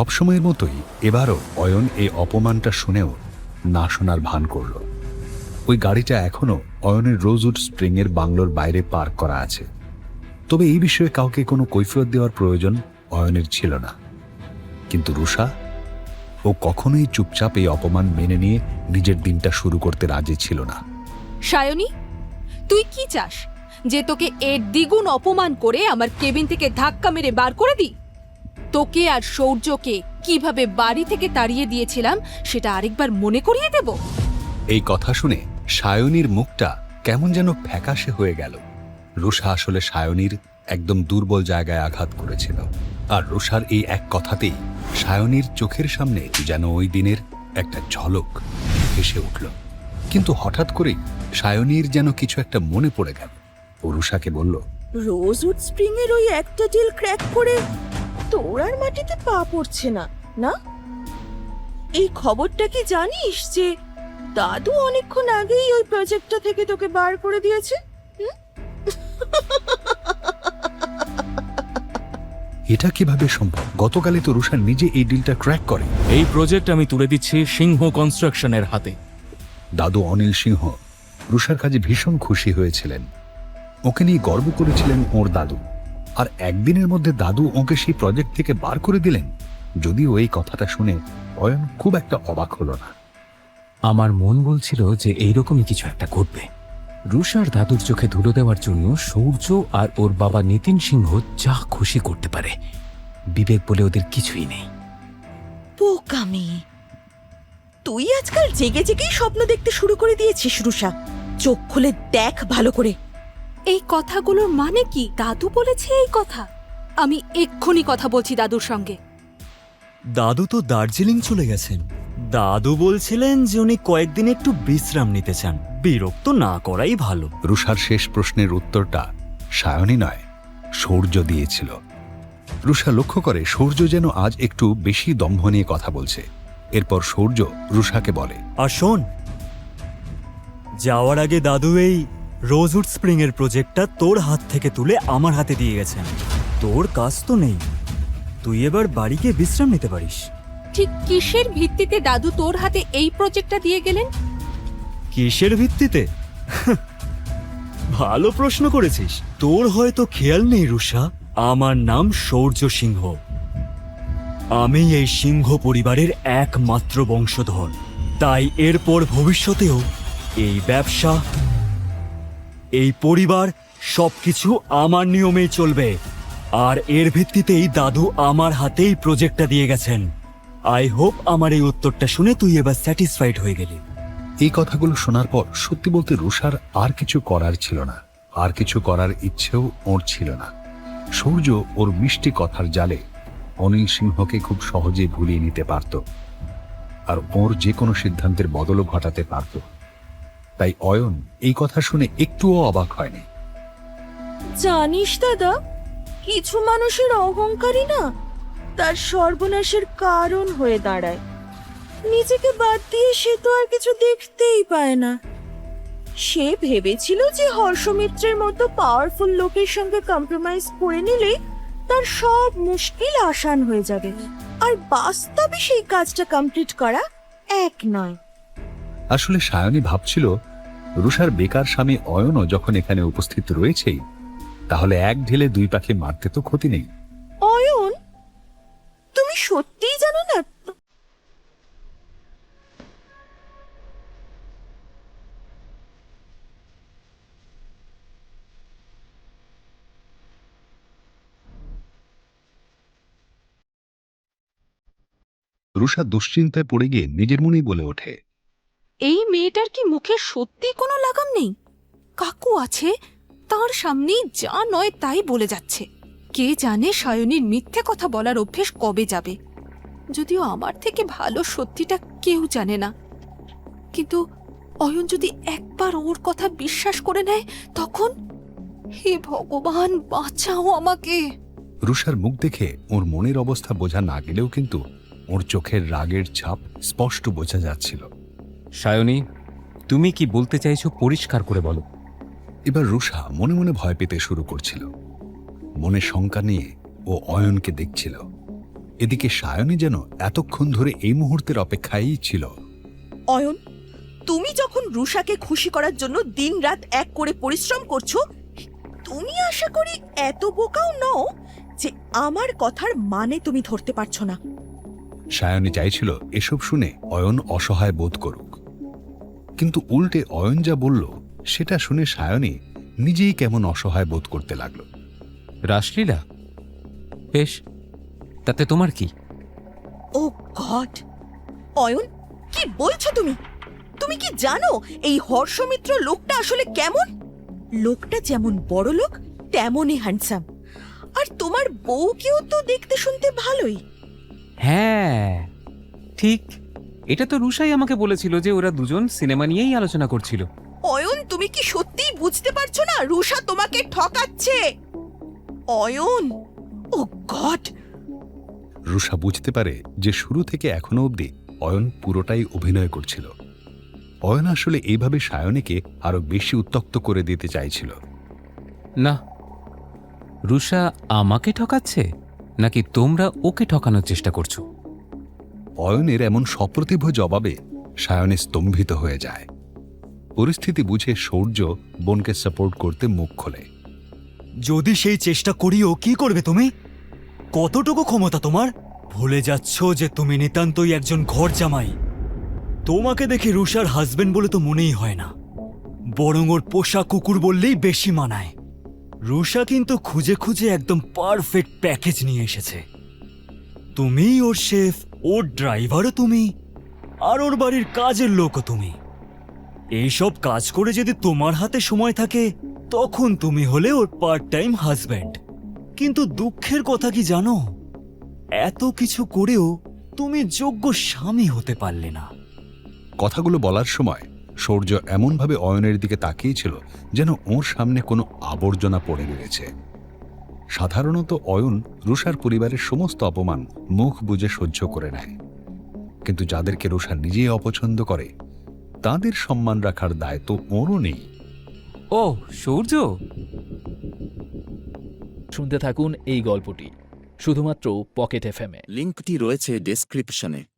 সবসময়ের মতোই এবারও অয়ন এই অপমানটা শুনেও না শোনার ভান করল। ওই গাড়িটা এখনও অয়নের রোজউড স্প্রিংয়ের বাংলোর বাইরে পার্ক করা আছে। তবে এই বিষয়ে কাউকে কোনো কৈফিয়ত দেওয়ার প্রয়োজন অয়নের ছিল না। কিন্তু রুষা ও কখনোই চুপচাপ এই অপমান মেনে নিয়ে নিজের দিনটা শুরু করতে রাজি ছিল না। সায়নী, তুই কি চাস যে তোকে এর দ্বিগুণ অপমান করে আমার কেবিন থেকে ধাক্কা মেরে বার করে দিই? তোকে আর সৌর্যকে কীভাবে বাড়ি থেকে তাড়িয়ে দিয়েছিলাম সেটা আরেকবার মনে করিয়ে দেব? এই কথা শুনে সায়নীর মুখটা কেমন যেন ফ্যাকাশে হয়ে গেল। রুষা আসলে সায়নীর একদম দুর্বল জায়গায় আঘাত করেছিল। আর রুষার এই এক কথাতেই সায়নীর চোখের সামনে যেন ওই দিনের একটা ঝলক ভেসে উঠল। কিন্তু হঠাৎ করেই সায়নীর যেন কিছু একটা মনে পড়ে গেল। ও রুষাকে বলল রোজউড স্প্রিং এর ওই একটা ডিল ক্র্যাক করে তোর আর মাটিতে পা পড়ছে না না? এই খবরটা কি জানিস যে দাদু অনেকক্ষণ আগেই ওই প্রজেক্টটা থেকে তোকে বার করে দিয়েছে? এটা কীভাবে সম্ভব? গতকালই তো রুষা নিজে এই ডিলটা ক্র্যাক করে। এই প্রজেক্ট আমি তুলে দিচ্ছি সিংহ কনস্ট্রাকশনের হাতে। দাদু অনিল সিংহ রুষার কাজে ভীষণ খুশি হয়েছিলেন। ওকে নিয়ে গর্ব করেছিলেন ওর দাদু। আর একদিনের মধ্যে দাদু ওকে সেই প্রজেক্ট থেকে বার করে দিলেন। যদিও এই কথাটা শুনে অয়ন খুব একটা অবাক হলো না। আমার মন বলছিল যে এইরকমই কিছু একটা ঘটবে। রুষার দাদুর চোখে ধুলো দেওয়ার জন্য সূর্য আর ওর বাবা নিতিন সিংহ যা খুশি করতে পারে। বিবেক বলে ওদের কিছুই নেই। বোকা মেয়ে। তুই আজকাল জেগে জেগেই স্বপ্ন দেখতে শুরু করে দিয়েছিস রুষা চোখ খুলে দেখ ভালো করে। এই কথাগুলোর মানে কি? দাদু বলেছে এই কথা। আমি এক্ষুনি কথা বলছি দাদুর সঙ্গে। দাদু তো দার্জিলিং চলে গেছেন। দাদু বলছিলেন যে উনি কয়েকদিন একটু বিশ্রাম নিতে চান। বিরক্ত না করাই ভালো। রুষার শেষ প্রশ্নের উত্তরটা সায়নী নয় সূর্য দিয়েছিল। রুষা লক্ষ্য করে সূর্য যেন আজ একটু বেশি দম্ভ নিয়ে কথা বলছে। এরপর সূর্য রুষাকে বলে আর শোন যাওয়ার আগে দাদু এই রোজউড স্প্রিং এর প্রজেক্টটা তোর হাত থেকে তুলে আমার হাতে দিয়ে গেছেন তোর কাজ তো নেই। তুই এবার বাড়ি গিয়ে বিশ্রাম নিতে পারিস। ঠিক কিসের ভিত্তিতে দাদু তোর হাতে এই প্রজেক্টটা দিয়ে গেলেন? কিসের ভিত্তিতে? ভালো প্রশ্ন করেছিস। তোর হয়তো খেয়াল নেই রুষা আমার নাম সৌর্য সিংহ। আমি এই সিংহ পরিবারের একমাত্র বংশধর। তাই এরপর ভবিষ্যতেও এই ব্যবসা এই পরিবার সবকিছু আমার নিয়মেই চলবে। আর এর ভিত্তিতেই দাদু আমার হাতেই প্রজেক্টটা দিয়ে গেছেন। আই হোপ আমার এই উত্তরটা শুনে তুই এবার স্যাটিসফাইড হয়ে গেলি। এই কথাগুলো শোনার পর সত্যি বলতে রুষার আর কিছু করার ছিল না। আর কিছু করার ইচ্ছেও ওর ছিল না। সূর্য ওর মিষ্টি কথার জালে অনিল সিংহকে খুব সহজে ভুলিয়ে নিতে পারত। আর ওর যে কোনো সিদ্ধান্তের বদলও ঘটাতে পারত। তাই অয়ন এই কথা শুনে একটুও অবাক হয়নি। জানিস দাদা, কিছু মানুষের অহংকারই না তার সর্বনাশের কারণ হয়ে দাঁড়ায়। নিজেকে বাদ দিয়ে সে তো আর কিছু দেখতেই পায় না। সে ভেবেছিল যে হর্ষমিত্রের মতো পাওয়ারফুল লোকের সঙ্গে কম্প্রোমাইজ করে নিলে তার সব মুশকিল আসান হয়ে যাবে। আর বাস্তবে সেই কাজটা কমপ্লিট করা এক নয়। আসলে সায়নী ভাবছিল রুষার বেকার স্বামী অয়নও যখন এখানে উপস্থিত রয়েছেই তাহলে এক ঢেলে দুই পাখি মারতে তো ক্ষতি নেই। অয়ন তুমি সত্যিই জানো না? রুষা দুশ্চিন্তায় পড়ে গিয়ে নিজের মনেই বলে ওঠে এই মেয়েটার কি মুখে সত্যি কোনো লাগাম নেই? কাকু আছে, তার সামনেই যা নয় তাই বলে যাচ্ছে। কে জানে সায়নীর মিথ্যে কথা বলার অভ্যেস কবে যাবে। যদিও আমার থেকে ভালো সত্যিটা কেউ জানে না। কিন্তু অয়ন যদি একবার ওর কথা বিশ্বাস করে নেয়, তখন হে ভগবান, বাঁচাও আমাকে। রুষার মুখ দেখে ওর মনের অবস্থা বোঝা না গেলেও কিন্তু ওর চোখের রাগের ছাপ স্পষ্ট বোঝা যাচ্ছিল। সায়নী তুমি কি বলতে চাইছো পরিষ্কার করে বলো। এবার রুষা মনে মনে ভয় পেতে শুরু করছিল। মনে শঙ্কা নিয়ে ও অয়নকে দেখছিল। এদিকে সায়নী যেন এতক্ষণ ধরে এই মুহূর্তের অপেক্ষায়ই ছিল। অয়ন তুমি যখন রুষাকে খুশি করার জন্য দিনরাত এক করে পরিশ্রম করছ তুমি আশা করি এত বোকাও নও যে আমার কথার মানে তুমি ধরতে পারছ না। সায়নী চাইছিল এসব শুনে অয়ন অসহায় বোধ করুক। কিন্তু উল্টে অয়ন যা বলল সেটা শুনে সায়নী নিজেই কেমন অসহায় বোধ করতে লাগল। রাসলীলা বেশ তাতে তোমার কি? ও গড! অয়ন কি বলছো তুমি? তুমি কি জানো এই হর্ষমিত্র লোকটা আসলে কেমন? লোকটা যেমন বড় লোক তেমনই হ্যান্ডসাম আর তোমার বউকেও তো দেখতে শুনতে ভালোই। হ্যাঁ ঠিক। এটা তো রুষাই আমাকে বলেছিল যে ওরা দুজন সিনেমা নিয়েই আলোচনা করছিল। অয়ন তুমি কি সত্যিই বুঝতে পারছ না রুষা তোমাকে ঠকাচ্ছে? Ayan oh God! রুষা বুঝতে পারে যে শুরু থেকে এখনও অবধি অয়ন পুরোটাই অভিনয় করছিল। অয়ন আসলে এইভাবে সায়নীকে আরও বেশি উত্তক্ত করে দিতে চাইছিল। না রুষা আমাকে ঠকাচ্ছে? নাকি তোমরা ওকে ঠকানোর চেষ্টা করছ? অয়নের এমন সপ্রতিভ জবাবে সায়নে স্তম্ভিত হয়ে যায়। পরিস্থিতি বুঝে সৌর্য বোনকে সাপোর্ট করতে মুখ খোলে। যদি সেই চেষ্টা করিও, কি করবে তুমি? কতটুকু ক্ষমতা তোমার? ভুলে যাচ্ছ যে তুমি নিতান্তই একজন ঘর জামাই তোমাকে দেখে রুষার হাজবেন্ড বলে তো মনেই হয় না। বরং ওর পোষা কুকুর বললেই বেশি মানায়। রুষা কিন্তু খুঁজে খুঁজে একদম পারফেক্ট প্যাকেজ নিয়ে এসেছে। তুমি ওর শেফ ওর ড্রাইভারও তুমি, আর ওর বাড়ির কাজের লোকও তুমি। এইসব কাজ করে যদি তোমার হাতে সময় থাকে, তখন তুমি হলে ওর পার্ট টাইম হাজব্যান্ড কিন্তু দুঃখের কথা কি জানো? এত কিছু করেও তুমি যোগ্য স্বামী হতে পারলে না। কথাগুলো বলার সময় সৌর্য এমনভাবে অয়নের দিকে তাকিয়েছিল যেন ওর সামনে কোনো আবর্জনা পড়ে রয়েছে। সাধারণত অয়ন রুষার পরিবারের সমস্ত অপমান মুখ বুজে সহ্য করে নেয়। কিন্তু যাদেরকে রুষা নিজেই অপছন্দ করে তাদের সম্মান রাখার দায় তো ওরও নেই। ও সূর্য! শুনতে থাকুন এই গল্পটি শুধুমাত্র পকেট এফএমে লিঙ্কটি রয়েছে ডেসক্রিপশনে।